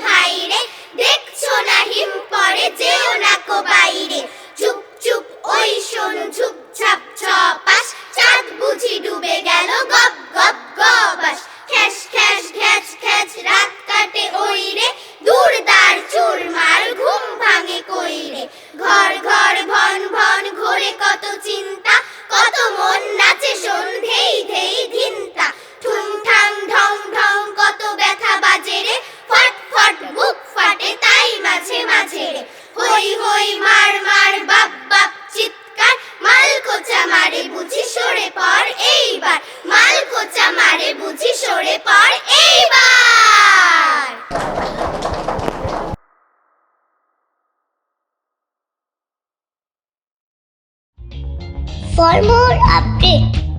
ভাইরে দেখছ না হিমপ For more updates,